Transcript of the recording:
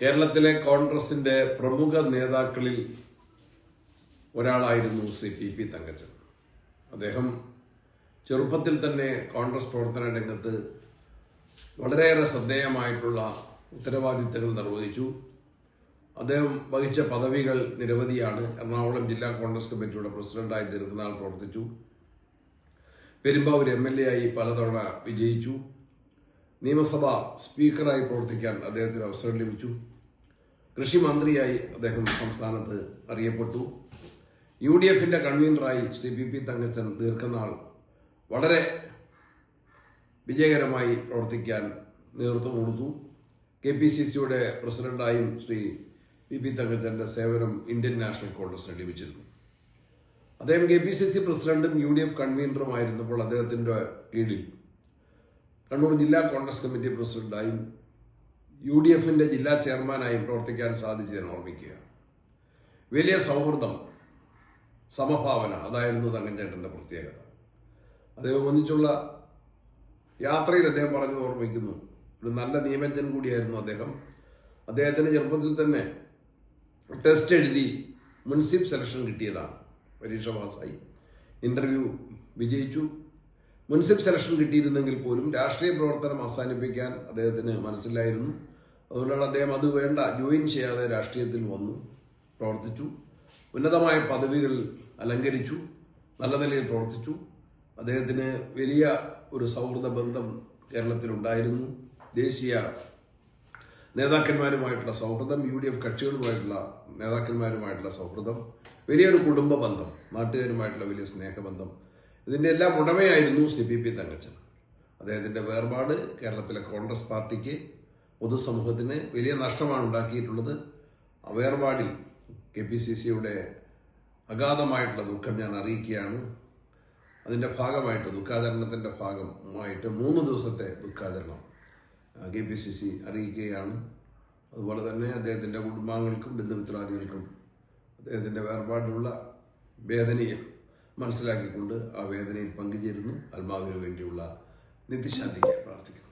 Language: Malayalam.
കേരളത്തിലെ കോൺഗ്രസിന്റെ പ്രമുഖ നേതാക്കളിൽ ഒരാളായിരുന്നു ശ്രീ പി പി തങ്കച്ചൻ. അദ്ദേഹം ചെറുപ്പത്തിൽ തന്നെ കോൺഗ്രസ് പ്രവർത്തന രംഗത്ത് വളരെയേറെ ശ്രദ്ധേയമായിട്ടുള്ള ഉത്തരവാദിത്തങ്ങൾ നിർവഹിച്ചു. അദ്ദേഹം വഹിച്ച പദവികൾ നിരവധിയാണ്. എറണാകുളം ജില്ലാ കോൺഗ്രസ് കമ്മിറ്റിയുടെ പ്രസിഡന്റായി ദീർഘനാൾ പ്രവർത്തിച്ചു. പെരുമ്പാവൂർ എം എൽ എ ആയി പലതവണ വിജയിച്ചു. നിയമസഭ സ്പീക്കറായി പ്രവർത്തിക്കാൻ അദ്ദേഹത്തിന് അവസരം ലഭിച്ചു. കൃഷി മന്ത്രിയായി അദ്ദേഹം സംസ്ഥാനത്ത് അറിയപ്പെട്ടു. യു ഡി എഫിന്റെ കൺവീനറായി ശ്രീ പി പി തങ്കച്ചൻ ദീർഘനാൾ വളരെ വിജയകരമായി പ്രവർത്തിക്കാൻ നേതൃത്വം കൊടുത്തു. കെ പി സി സിയുടെ പ്രസിഡന്റായും ശ്രീ പി പി തങ്കച്ചന്റെ സേവനം ഇന്ത്യൻ നാഷണൽ കോൺഗ്രസിന് ലഭിച്ചിരുന്നു. അദ്ദേഹം കെ പി സി സി പ്രസിഡന്റും യു ഡി എഫ് കൺവീനറുമായിരുന്നപ്പോൾ അദ്ദേഹത്തിന്റെ കീഴിൽ കണ്ണൂർ ജില്ലാ കോൺഗ്രസ് കമ്മിറ്റി പ്രസിഡന്റായും യു ഡി എഫിന്റെ ജില്ലാ ചെയർമാനായും പ്രവർത്തിക്കാൻ സാധിച്ചതെന്ന് ഓർമ്മിക്കുക വലിയ സൗഹൃദം സമഭാവന അതായിരുന്നു തങ്കഞ്ചേട്ടന്റെ പ്രത്യേകത. അദ്ദേഹം ഒന്നിച്ചുള്ള യാത്രയിൽ അദ്ദേഹം പറഞ്ഞത് ഓർമ്മിക്കുന്നു. ഒരു നല്ല നിയമജ്ഞൻ കൂടിയായിരുന്നു അദ്ദേഹം. അദ്ദേഹത്തിന്റെ ചെറുപ്പത്തിൽ തന്നെ ടെസ്റ്റ് എഴുതി മുൻസിപ്പ് സെലക്ഷൻ കിട്ടിയതാണ്. പരീക്ഷ പാസ്സായി. ഇന്റർവ്യൂ വിജയിച്ചു. മുൻസിഫ് സെലക്ഷൻ കിട്ടിയിരുന്നെങ്കിൽ പോലും രാഷ്ട്രീയ പ്രവർത്തനം അവസാനിപ്പിക്കാൻ അദ്ദേഹത്തിന് മനസ്സിലായിരുന്നു അതുകൊണ്ടാണ് അദ്ദേഹം അത് വേണ്ട ജോയിൻ ചെയ്യാതെ രാഷ്ട്രീയത്തിൽ വന്നു പ്രവർത്തിച്ചു. ഉന്നതമായ പദവികൾ അലങ്കരിച്ചു നല്ല നിലയിൽ പ്രവർത്തിച്ചു. അദ്ദേഹത്തിന് വലിയ ഒരു സൗഹൃദ ബന്ധം കേരളത്തിലുണ്ടായിരുന്നു. ദേശീയ നേതാക്കന്മാരുമായിട്ടുള്ള സൗഹൃദം യു ഡി എഫ് കക്ഷികളുമായിട്ടുള്ള നേതാക്കന്മാരുമായിട്ടുള്ള സൗഹൃദം വലിയൊരു കുടുംബ ബന്ധം നാട്ടുകാരുമായിട്ടുള്ള വലിയ സ്നേഹബന്ധം. ഇതിന്റെ എല്ലാം ഉടമയായിരുന്നു സി പി പി തങ്കച്ചൻ. അദ്ദേഹത്തിന്റെ വേർപാട് കേരളത്തിലെ കോൺഗ്രസ് പാർട്ടിക്ക് പൊതുസമൂഹത്തിന് വലിയ നഷ്ടമാണ് ഉണ്ടാക്കിയിട്ടുള്ളത്. വേർപാടിൽ കെ പി സി സിയുടെ അഗാധമായിട്ടുള്ള ദുഃഖം ഞാൻ അറിയിക്കുകയാണ്. അതിന്റെ ഭാഗമായിട്ട് ദുഃഖാചരണത്തിന്റെ ഭാഗമായിട്ട് മൂന്ന് ദിവസത്തെ ദുഃഖാചരണം കെ പി സി സി അറിയിക്കുകയാണ്. അതുപോലെ തന്നെ അദ്ദേഹത്തിന്റെ കുടുംബാംഗങ്ങൾക്കും ബന്ധുമിത്രാദികൾക്കും അദ്ദേഹത്തിന്റെ വേർപാടിലുള്ള വേദനയെ മനസ്സിലാക്കിക്കൊണ്ട് ആ വേദനയിൽ പങ്കുചേരുന്നു. ആത്മാവിന് വേണ്ടിയുള്ള നിത്യശാന്തിക്ക് പ്രാർത്ഥിക്കുന്നു.